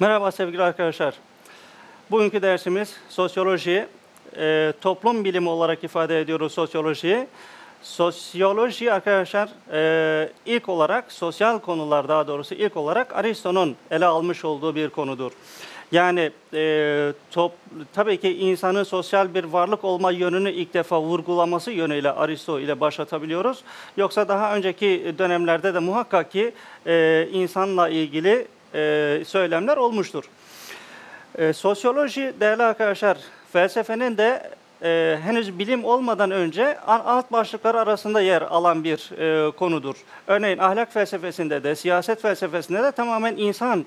Merhaba sevgili arkadaşlar. Bugünkü dersimiz sosyoloji, e, toplum bilimi olarak ifade ediyoruz sosyolojiyi. Sosyoloji arkadaşlar e, ilk olarak sosyal konular daha doğrusu ilk olarak Aristo'nun ele almış olduğu bir konudur. Yani e, top, tabii ki insanın sosyal bir varlık olma yönünü ilk defa vurgulaması yönüyle Aristo ile başlatabiliyoruz. Yoksa daha önceki dönemlerde de muhakkak ki e, insanla ilgili e, söylemler olmuştur. E, sosyoloji değerli arkadaşlar felsefenin de e, henüz bilim olmadan önce alt başlıklar arasında yer alan bir e, konudur. Örneğin ahlak felsefesinde de siyaset felsefesinde de tamamen insan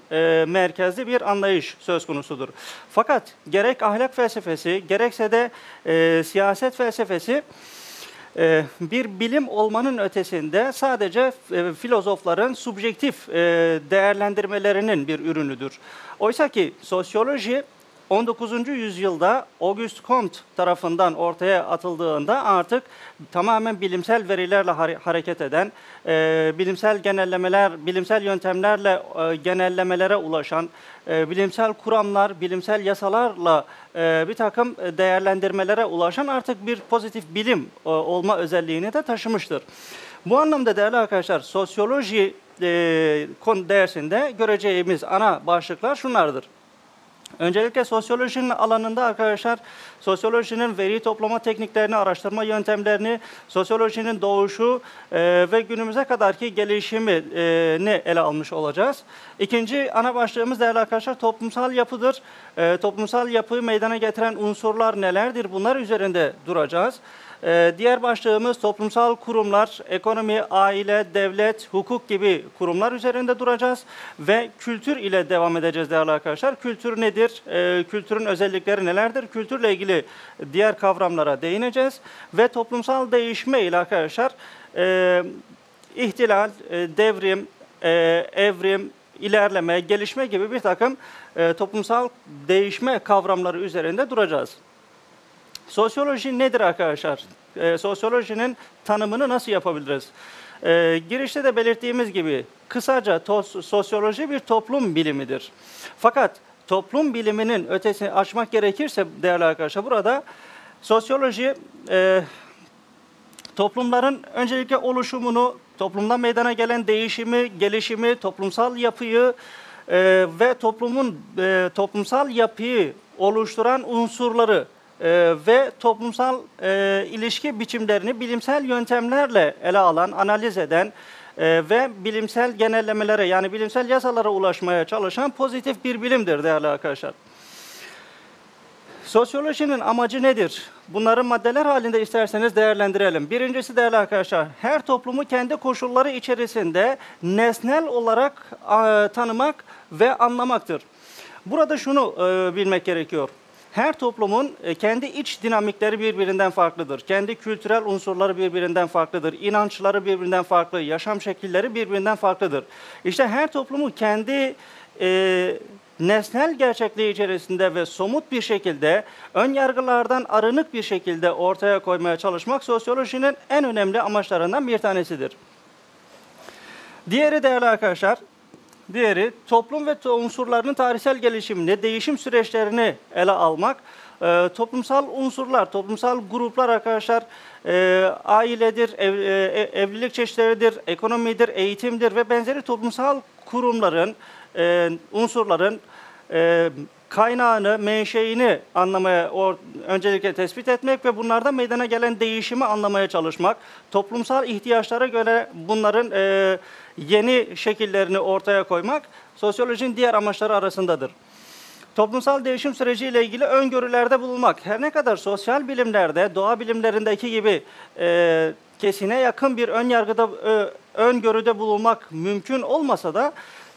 merkezli bir anlayış söz konusudur. Fakat gerek ahlak felsefesi gerekse de siyaset felsefesi bir bilim olmanın ötesinde sadece e, filozofların subjektif e, değerlendirmelerinin bir ürünüdür. Oysa ki sosyoloji 19. yüzyılda Auguste Comte tarafından ortaya atıldığında artık tamamen bilimsel verilerle hareket eden, e, bilimsel genellemeler, bilimsel yöntemlerle e, genellemelere ulaşan, e, bilimsel kuramlar, bilimsel yasalarla bir takım değerlendirmelere ulaşan artık bir pozitif bilim olma özelliğini de taşımıştır. Bu anlamda değerli arkadaşlar sosyoloji e, dersinde göreceğimiz ana başlıklar şunlardır. Öncelikle sosyolojinin alanında arkadaşlar sosyolojinin veri toplama tekniklerini, araştırma yöntemlerini, sosyolojinin doğuşu e, ve günümüze kadarki gelişimini e, ele almış olacağız. İkinci ana başlığımız değerli arkadaşlar toplumsal yapıdır. E, toplumsal yapıyı meydana getiren unsurlar nelerdir? Bunlar üzerinde duracağız. Ee, diğer başlığımız toplumsal kurumlar, ekonomi, aile, devlet, hukuk gibi kurumlar üzerinde duracağız ve kültür ile devam edeceğiz değerli arkadaşlar. Kültür nedir? Ee, kültürün özellikleri nelerdir? Kültürle ilgili diğer kavramlara değineceğiz ve toplumsal değişme ile arkadaşlar e, ihtilal, e, devrim, e, evrim, ilerleme, gelişme gibi bir takım toplumsal değişme kavramları üzerinde duracağız. Sosyoloji nedir arkadaşlar? E, sosyolojinin tanımını nasıl yapabiliriz? E, girişte de belirttiğimiz gibi kısaca sosyoloji bir toplum bilimidir. Fakat toplum biliminin ötesini açmak gerekirse değerli arkadaşlar burada sosyoloji e, toplumların öncelikle oluşumunu, toplumda meydana gelen değişimi, gelişimi, toplumsal yapıyı e, ve toplumun e, toplumsal yapıyı oluşturan unsurları e, ve toplumsal e, ilişki biçimlerini bilimsel yöntemlerle ele alan, analiz eden e, ve bilimsel genellemelere yani bilimsel yasalara ulaşmaya çalışan pozitif bir bilimdir değerli arkadaşlar. Sosyolojinin amacı nedir? Bunları maddeler halinde isterseniz değerlendirelim. Birincisi değerli arkadaşlar, her toplumu kendi koşulları içerisinde nesnel olarak e, tanımak ve anlamaktır. Burada şunu e, bilmek gerekiyor. Her toplumun e, kendi iç dinamikleri birbirinden farklıdır. Kendi kültürel unsurları birbirinden farklıdır. İnançları birbirinden farklı, yaşam şekilleri birbirinden farklıdır. İşte her toplumu kendi e, nesnel gerçekliği içerisinde ve somut bir şekilde ön yargılardan arınık bir şekilde ortaya koymaya çalışmak sosyolojinin en önemli amaçlarından bir tanesidir. Diğeri değerli arkadaşlar, Diğeri toplum ve unsurlarının tarihsel gelişimini, değişim süreçlerini ele almak. E, toplumsal unsurlar, toplumsal gruplar arkadaşlar e, ailedir, ev, e, evlilik çeşitleridir, ekonomidir, eğitimdir ve benzeri toplumsal kurumların, e, unsurların e, kaynağını, menşeini anlamaya, or, öncelikle tespit etmek ve bunlardan meydana gelen değişimi anlamaya çalışmak, toplumsal ihtiyaçlara göre bunların e, yeni şekillerini ortaya koymak sosyolojinin diğer amaçları arasındadır. Toplumsal değişim süreciyle ilgili öngörülerde bulunmak. Her ne kadar sosyal bilimlerde, doğa bilimlerindeki gibi e, kesine yakın bir ön yargıda, e, öngörüde bulunmak mümkün olmasa da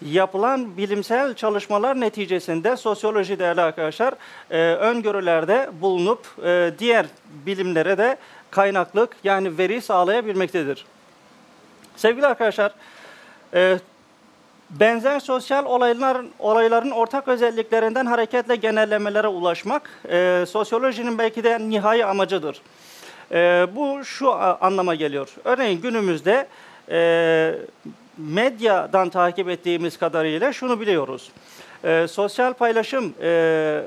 yapılan bilimsel çalışmalar neticesinde sosyoloji değerli arkadaşlar e, öngörülerde bulunup e, diğer bilimlere de kaynaklık yani veri sağlayabilmektedir. Sevgili arkadaşlar, e, benzer sosyal olayların, olayların ortak özelliklerinden hareketle genellemelere ulaşmak e, sosyolojinin belki de nihai amacıdır. E, bu şu anlama geliyor. Örneğin günümüzde e, medyadan takip ettiğimiz kadarıyla şunu biliyoruz. e, sosyal paylaşım e,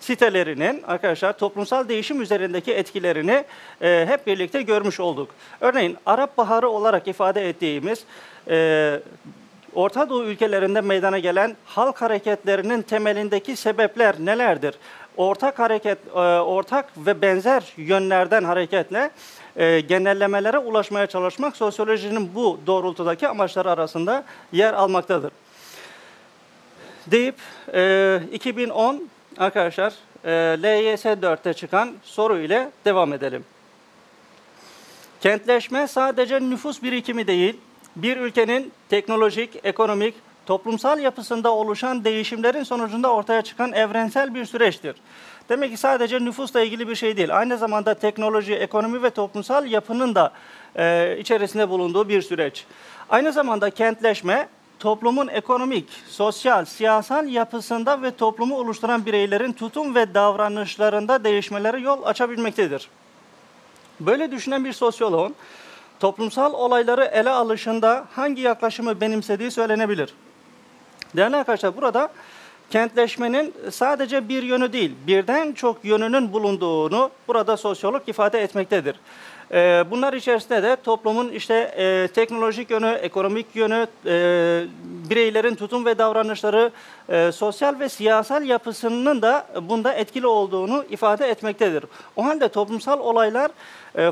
sitelerinin arkadaşlar toplumsal değişim üzerindeki etkilerini e, hep birlikte görmüş olduk. Örneğin Arap Baharı olarak ifade ettiğimiz e, Orta Doğu ülkelerinde meydana gelen halk hareketlerinin temelindeki sebepler nelerdir? Ortak hareket, e, ortak ve benzer yönlerden hareketle e, genellemelere ulaşmaya çalışmak sosyolojinin bu doğrultudaki amaçları arasında yer almaktadır. Deyip e, 2010 arkadaşlar e, LYS 4'te çıkan soru ile devam edelim. Kentleşme sadece nüfus birikimi değil, bir ülkenin teknolojik, ekonomik, toplumsal yapısında oluşan değişimlerin sonucunda ortaya çıkan evrensel bir süreçtir. Demek ki sadece nüfusla ilgili bir şey değil. Aynı zamanda teknoloji, ekonomi ve toplumsal yapının da e, içerisinde bulunduğu bir süreç. Aynı zamanda kentleşme toplumun ekonomik, sosyal, siyasal yapısında ve toplumu oluşturan bireylerin tutum ve davranışlarında değişmelere yol açabilmektedir. Böyle düşünen bir sosyoloğun toplumsal olayları ele alışında hangi yaklaşımı benimsediği söylenebilir. Değerli arkadaşlar burada kentleşmenin sadece bir yönü değil, birden çok yönünün bulunduğunu burada sosyolog ifade etmektedir. Ee, bunlar içerisinde de toplumun işte e, teknolojik yönü, ekonomik yönü, e, bireylerin tutum ve davranışları, e, sosyal ve siyasal yapısının da bunda etkili olduğunu ifade etmektedir. O halde toplumsal olaylar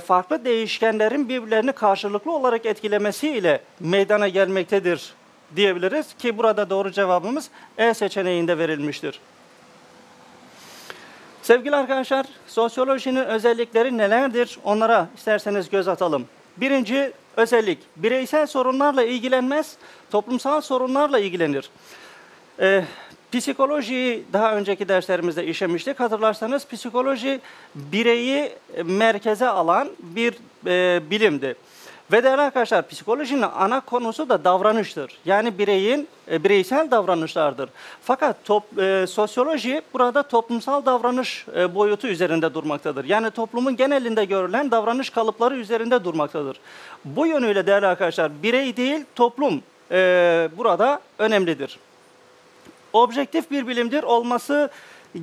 farklı değişkenlerin birbirlerini karşılıklı olarak etkilemesiyle meydana gelmektedir diyebiliriz ki burada doğru cevabımız E seçeneğinde verilmiştir. Sevgili arkadaşlar, sosyolojinin özellikleri nelerdir? Onlara isterseniz göz atalım. Birinci özellik, bireysel sorunlarla ilgilenmez, toplumsal sorunlarla ilgilenir. Ee, psikolojiyi daha önceki derslerimizde işlemiştik. Hatırlarsanız psikoloji bireyi merkeze alan bir e, bilimdi. Ve değerli arkadaşlar psikolojinin ana konusu da davranıştır. Yani bireyin e, bireysel davranışlardır. Fakat top, e, sosyoloji burada toplumsal davranış e, boyutu üzerinde durmaktadır. Yani toplumun genelinde görülen davranış kalıpları üzerinde durmaktadır. Bu yönüyle değerli arkadaşlar birey değil toplum e, burada önemlidir. Objektif bir bilimdir olması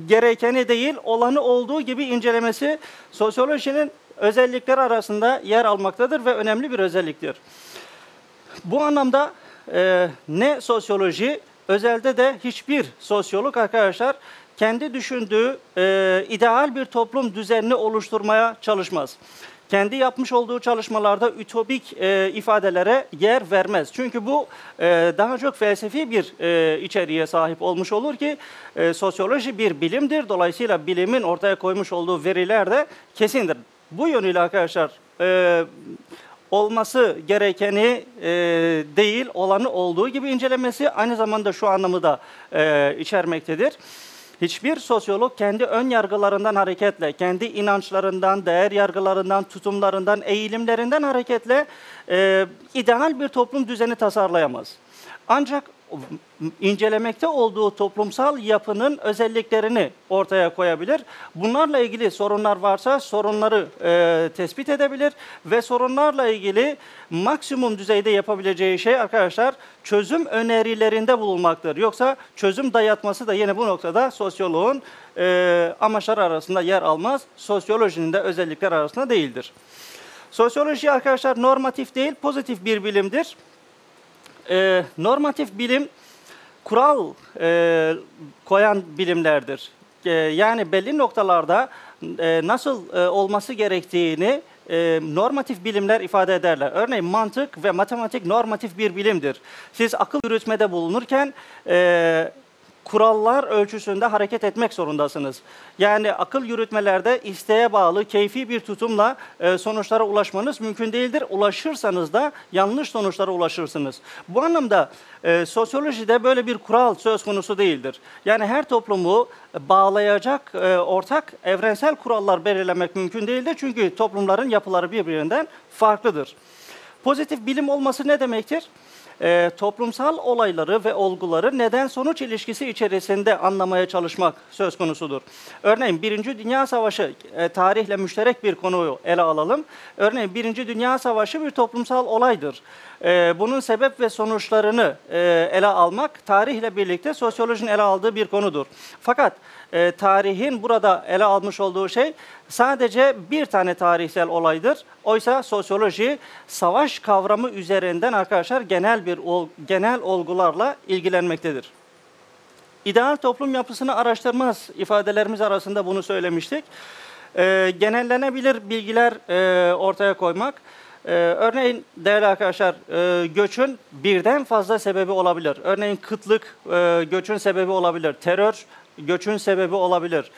gerekeni değil olanı olduğu gibi incelemesi sosyolojinin özellikler arasında yer almaktadır ve önemli bir özelliktir. Bu anlamda e, ne sosyoloji, özelde de hiçbir sosyolog arkadaşlar kendi düşündüğü e, ideal bir toplum düzenini oluşturmaya çalışmaz. Kendi yapmış olduğu çalışmalarda ütopik e, ifadelere yer vermez. Çünkü bu e, daha çok felsefi bir e, içeriğe sahip olmuş olur ki e, sosyoloji bir bilimdir. Dolayısıyla bilimin ortaya koymuş olduğu veriler de kesindir. Bu yönüyle arkadaşlar e, olması gerekeni e, değil, olanı olduğu gibi incelemesi aynı zamanda şu anlamı da e, içermektedir. Hiçbir sosyolog kendi ön yargılarından hareketle, kendi inançlarından, değer yargılarından, tutumlarından, eğilimlerinden hareketle e, ideal bir toplum düzeni tasarlayamaz. Ancak incelemekte olduğu toplumsal yapının özelliklerini ortaya koyabilir. Bunlarla ilgili sorunlar varsa sorunları e, tespit edebilir ve sorunlarla ilgili maksimum düzeyde yapabileceği şey arkadaşlar çözüm önerilerinde bulunmaktır. Yoksa çözüm dayatması da yine bu noktada sosyoloğun e, amaçları arasında yer almaz. Sosyolojinin de özellikler arasında değildir. Sosyoloji arkadaşlar normatif değil pozitif bir bilimdir e, normatif bilim kural e, koyan bilimlerdir. E, yani belli noktalarda e, nasıl e, olması gerektiğini e, normatif bilimler ifade ederler. Örneğin mantık ve matematik normatif bir bilimdir. Siz akıl yürütmede bulunurken e, kurallar ölçüsünde hareket etmek zorundasınız. Yani akıl yürütmelerde isteğe bağlı keyfi bir tutumla e, sonuçlara ulaşmanız mümkün değildir. Ulaşırsanız da yanlış sonuçlara ulaşırsınız. Bu anlamda e, sosyolojide böyle bir kural söz konusu değildir. Yani her toplumu bağlayacak e, ortak evrensel kurallar belirlemek mümkün değildir. Çünkü toplumların yapıları birbirinden farklıdır. Pozitif bilim olması ne demektir? E, toplumsal olayları ve olguları neden-sonuç ilişkisi içerisinde anlamaya çalışmak söz konusudur. Örneğin Birinci Dünya Savaşı e, tarihle müşterek bir konuyu ele alalım. Örneğin Birinci Dünya Savaşı bir toplumsal olaydır. e, bunun sebep ve sonuçlarını e, ele almak tarihle birlikte sosyolojinin ele aldığı bir konudur. Fakat e, tarihin burada ele almış olduğu şey sadece bir tane tarihsel olaydır. Oysa sosyoloji savaş kavramı üzerinden arkadaşlar genel bir genel olgularla ilgilenmektedir. İdeal toplum yapısını araştırmaz ifadelerimiz arasında bunu söylemiştik. E, genellenebilir bilgiler e, ortaya koymak. E, örneğin değerli arkadaşlar e, göçün birden fazla sebebi olabilir. Örneğin kıtlık e, göçün sebebi olabilir. Terör göçün sebebi olabilir.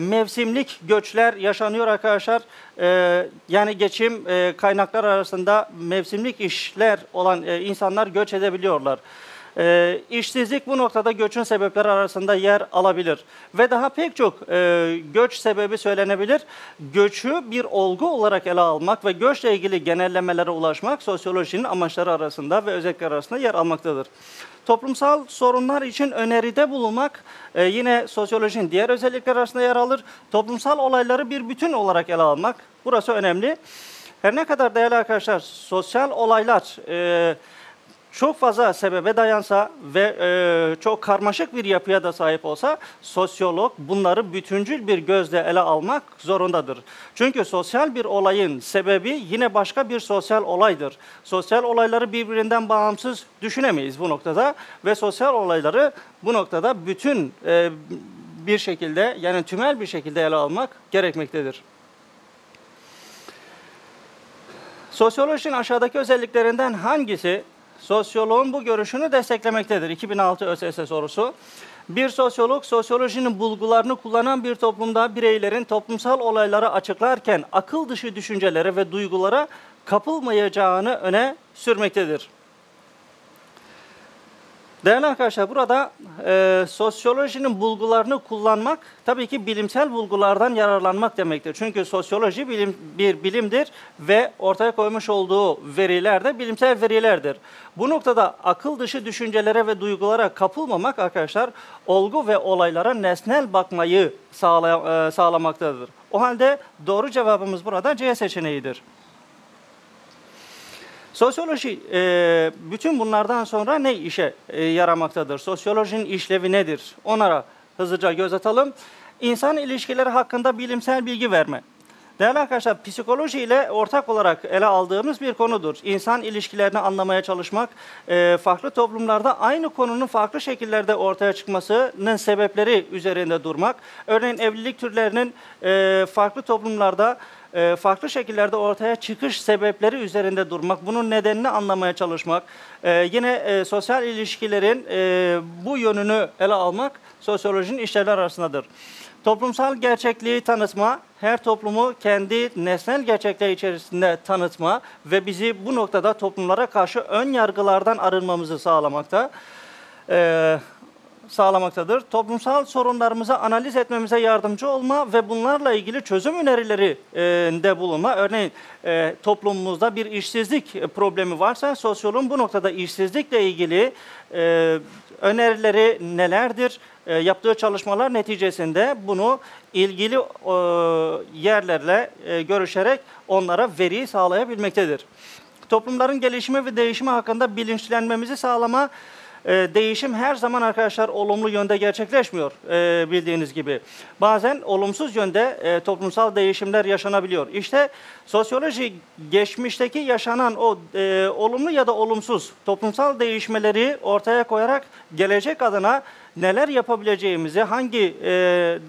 Mevsimlik göçler yaşanıyor arkadaşlar. E, yani geçim e, kaynaklar arasında mevsimlik işler olan e, insanlar göç edebiliyorlar. E, işsizlik bu noktada göçün sebepleri arasında yer alabilir. Ve daha pek çok e, göç sebebi söylenebilir. Göçü bir olgu olarak ele almak ve göçle ilgili genellemelere ulaşmak sosyolojinin amaçları arasında ve özellikler arasında yer almaktadır. Toplumsal sorunlar için öneride bulunmak e, yine sosyolojinin diğer özellikler arasında yer alır. Toplumsal olayları bir bütün olarak ele almak burası önemli. Her ne kadar değerli arkadaşlar sosyal olaylar... E, çok fazla sebebe dayansa ve e, çok karmaşık bir yapıya da sahip olsa sosyolog bunları bütüncül bir gözle ele almak zorundadır. Çünkü sosyal bir olayın sebebi yine başka bir sosyal olaydır. Sosyal olayları birbirinden bağımsız düşünemeyiz bu noktada ve sosyal olayları bu noktada bütün e, bir şekilde yani tümel bir şekilde ele almak gerekmektedir. Sosyolojinin aşağıdaki özelliklerinden hangisi Sosyoloğun bu görüşünü desteklemektedir. 2006 ÖSS sorusu. Bir sosyolog, sosyolojinin bulgularını kullanan bir toplumda bireylerin toplumsal olayları açıklarken akıl dışı düşüncelere ve duygulara kapılmayacağını öne sürmektedir. Değerli arkadaşlar burada e, sosyolojinin bulgularını kullanmak tabii ki bilimsel bulgulardan yararlanmak demektir. Çünkü sosyoloji bilim, bir bilimdir ve ortaya koymuş olduğu veriler de bilimsel verilerdir. Bu noktada akıl dışı düşüncelere ve duygulara kapılmamak arkadaşlar olgu ve olaylara nesnel bakmayı sağlay- e, sağlamaktadır. O halde doğru cevabımız burada C seçeneğidir. Sosyoloji e, bütün bunlardan sonra ne işe e, yaramaktadır? Sosyolojinin işlevi nedir? Onlara hızlıca göz atalım. İnsan ilişkileri hakkında bilimsel bilgi verme. Değerli arkadaşlar, psikoloji ile ortak olarak ele aldığımız bir konudur. İnsan ilişkilerini anlamaya çalışmak, e, farklı toplumlarda aynı konunun farklı şekillerde ortaya çıkmasının sebepleri üzerinde durmak. Örneğin evlilik türlerinin e, farklı toplumlarda farklı şekillerde ortaya çıkış sebepleri üzerinde durmak, bunun nedenini anlamaya çalışmak, e, yine e, sosyal ilişkilerin bu yönünü ele almak sosyolojinin işlevler arasındadır. Toplumsal gerçekliği tanıtma, her toplumu kendi nesnel gerçekler içerisinde tanıtma ve bizi bu noktada toplumlara karşı ön yargılardan arınmamızı sağlamakta. Ee, sağlamaktadır. Toplumsal sorunlarımızı analiz etmemize yardımcı olma ve bunlarla ilgili çözüm önerileri e, bulunma. Örneğin e, toplumumuzda bir işsizlik problemi varsa sosyoloğun bu noktada işsizlikle ilgili e, önerileri nelerdir? Yaptığı çalışmalar neticesinde bunu ilgili yerlerle görüşerek onlara veri sağlayabilmektedir. Toplumların gelişimi ve değişimi hakkında bilinçlenmemizi sağlama e, değişim her zaman arkadaşlar olumlu yönde gerçekleşmiyor e, bildiğiniz gibi. Bazen olumsuz yönde e, toplumsal değişimler yaşanabiliyor. İşte sosyoloji geçmişteki yaşanan o e, olumlu ya da olumsuz toplumsal değişmeleri ortaya koyarak gelecek adına neler yapabileceğimizi, hangi e,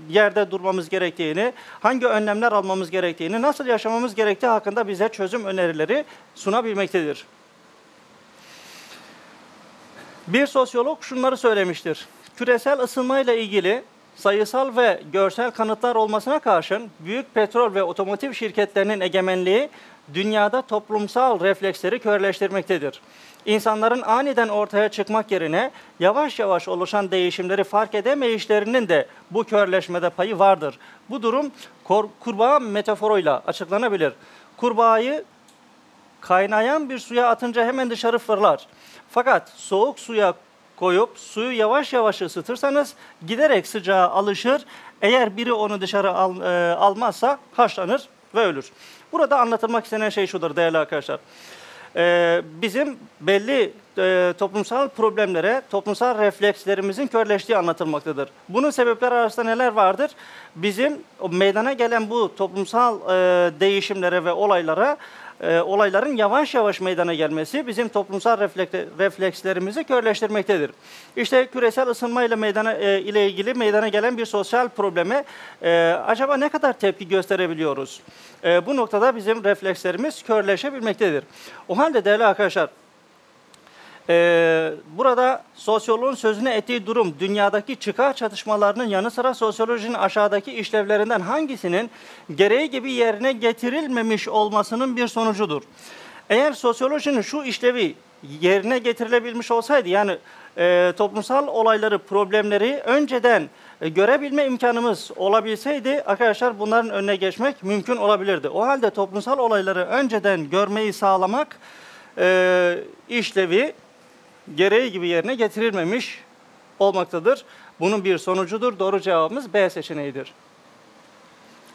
yerde durmamız gerektiğini, hangi önlemler almamız gerektiğini, nasıl yaşamamız gerektiği hakkında bize çözüm önerileri sunabilmektedir. Bir sosyolog şunları söylemiştir. Küresel ısınmayla ilgili sayısal ve görsel kanıtlar olmasına karşın büyük petrol ve otomotiv şirketlerinin egemenliği dünyada toplumsal refleksleri körleştirmektedir. İnsanların aniden ortaya çıkmak yerine yavaş yavaş oluşan değişimleri fark edemeyişlerinin de bu körleşmede payı vardır. Bu durum kurbağa metaforuyla açıklanabilir. Kurbağayı kaynayan bir suya atınca hemen dışarı fırlar. Fakat soğuk suya koyup suyu yavaş yavaş ısıtırsanız giderek sıcağa alışır. Eğer biri onu dışarı al, e, almazsa haşlanır ve ölür. Burada anlatılmak istenen şey şudur değerli arkadaşlar. e, bizim belli e, toplumsal problemlere, toplumsal reflekslerimizin körleştiği anlatılmaktadır. Bunun sebepleri arasında neler vardır? Bizim meydana gelen bu toplumsal e, değişimlere ve olaylara e, olayların yavaş yavaş meydana gelmesi bizim toplumsal reflekslerimizi körleştirmektedir. İşte küresel ısınma ile meydana e, ile ilgili meydana gelen bir sosyal probleme e, acaba ne kadar tepki gösterebiliyoruz? E, bu noktada bizim reflekslerimiz körleşebilmektedir. O halde değerli arkadaşlar, ee, burada sosyoloğun sözüne ettiği durum dünyadaki çıkar çatışmalarının yanı sıra sosyolojinin aşağıdaki işlevlerinden hangisinin gereği gibi yerine getirilmemiş olmasının bir sonucudur. Eğer sosyolojinin şu işlevi yerine getirilebilmiş olsaydı yani e, toplumsal olayları, problemleri önceden e, görebilme imkanımız olabilseydi arkadaşlar bunların önüne geçmek mümkün olabilirdi. O halde toplumsal olayları önceden görmeyi sağlamak e, işlevi gereği gibi yerine getirilmemiş olmaktadır. Bunun bir sonucudur. Doğru cevabımız B seçeneğidir.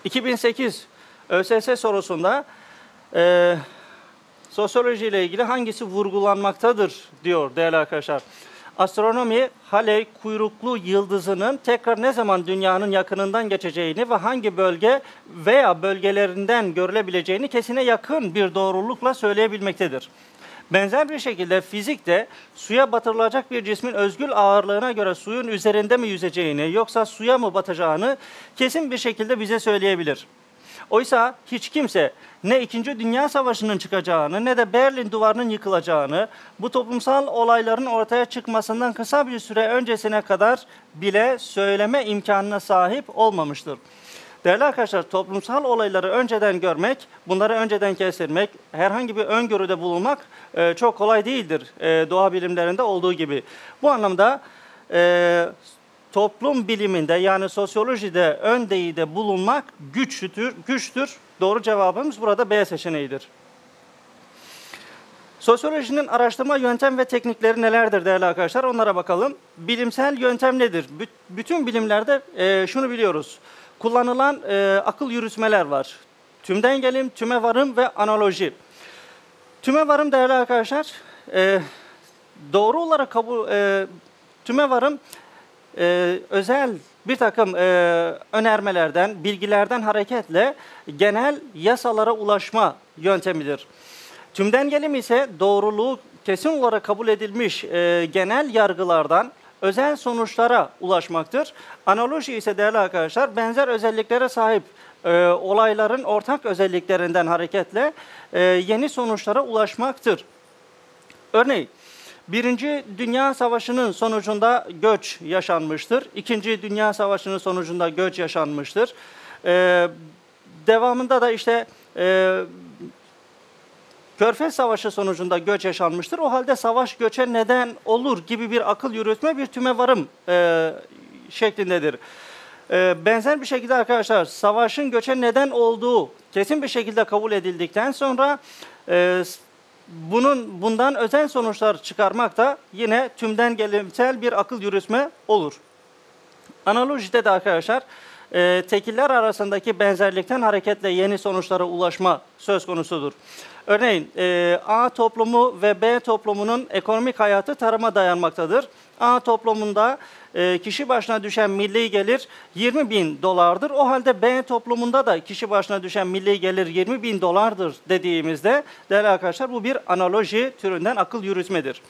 2008 ÖSS sorusunda e, sosyoloji ile ilgili hangisi vurgulanmaktadır diyor değerli arkadaşlar. Astronomi, Halley kuyruklu yıldızının tekrar ne zaman dünyanın yakınından geçeceğini ve hangi bölge veya bölgelerinden görülebileceğini kesine yakın bir doğrulukla söyleyebilmektedir. Benzer bir şekilde fizikte suya batırılacak bir cismin özgül ağırlığına göre suyun üzerinde mi yüzeceğini yoksa suya mı batacağını kesin bir şekilde bize söyleyebilir. Oysa hiç kimse ne 2. Dünya Savaşı'nın çıkacağını ne de Berlin Duvarı'nın yıkılacağını bu toplumsal olayların ortaya çıkmasından kısa bir süre öncesine kadar bile söyleme imkanına sahip olmamıştır. Değerli arkadaşlar toplumsal olayları önceden görmek, bunları önceden kestirmek, herhangi bir öngörüde bulunmak e, çok kolay değildir e, doğa bilimlerinde olduğu gibi. Bu anlamda e, toplum biliminde yani sosyolojide ön değide bulunmak güçtür, güçtür. Doğru cevabımız burada B seçeneğidir. Sosyolojinin araştırma yöntem ve teknikleri nelerdir değerli arkadaşlar? Onlara bakalım. Bilimsel yöntem nedir? bütün bilimlerde e, şunu biliyoruz. Kullanılan e, akıl yürütmeler var. Tümden gelim, tüme varım ve analoji. Tüme varım değerli arkadaşlar, e, doğru olarak kabul, e, tüme varım e, özel bir takım e, önermelerden, bilgilerden hareketle genel yasalara ulaşma yöntemidir. Tümden gelim ise doğruluğu kesin olarak kabul edilmiş e, genel yargılardan özel sonuçlara ulaşmaktır. Analoji ise değerli arkadaşlar benzer özelliklere sahip e, olayların ortak özelliklerinden hareketle e, yeni sonuçlara ulaşmaktır. Örneğin Birinci Dünya Savaşı'nın sonucunda göç yaşanmıştır. İkinci Dünya Savaşı'nın sonucunda göç yaşanmıştır. Ee, devamında da işte e, Körfez Savaşı sonucunda göç yaşanmıştır. O halde savaş göçe neden olur gibi bir akıl yürütme bir tümevarım e, şeklindedir. E, benzer bir şekilde arkadaşlar savaşın göçe neden olduğu kesin bir şekilde kabul edildikten sonra e, bunun bundan özel sonuçlar çıkarmak da yine tümden gelimsel bir akıl yürütme olur. Analojide de arkadaşlar e, tekiller arasındaki benzerlikten hareketle yeni sonuçlara ulaşma söz konusudur. Örneğin e, A toplumu ve B toplumunun ekonomik hayatı tarıma dayanmaktadır. A toplumunda e, kişi başına düşen milli gelir 20 bin dolardır. O halde B toplumunda da kişi başına düşen milli gelir 20 bin dolardır dediğimizde değerli arkadaşlar bu bir analoji türünden akıl yürütmedir.